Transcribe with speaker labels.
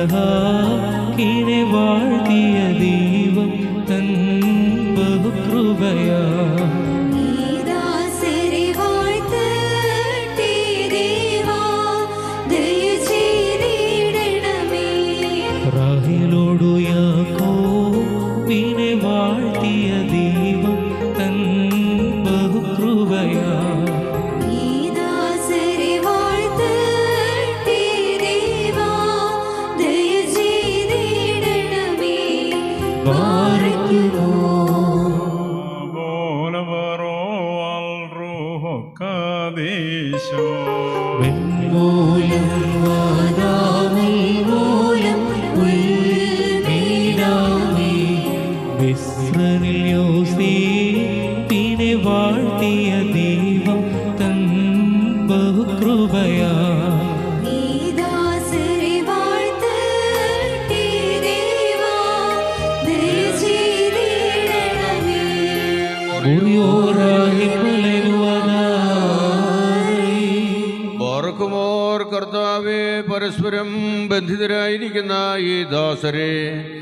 Speaker 1: விரகா கீழே வாழ்த்திய தீபம் தன் கிருபையா ராகிலோடு யாக்கோ வீணை வாழ்த்திய தீபம் யோசி தினை வாழ்த்திய தெய்வம் த ഉറിയോരായി പുലരുവതായി
Speaker 2: ഓർക്കുമോർ കർത്താവെ പരസ്പരം ബന്ധിതരായിരിക്കുന്ന ഈ ദാസരെ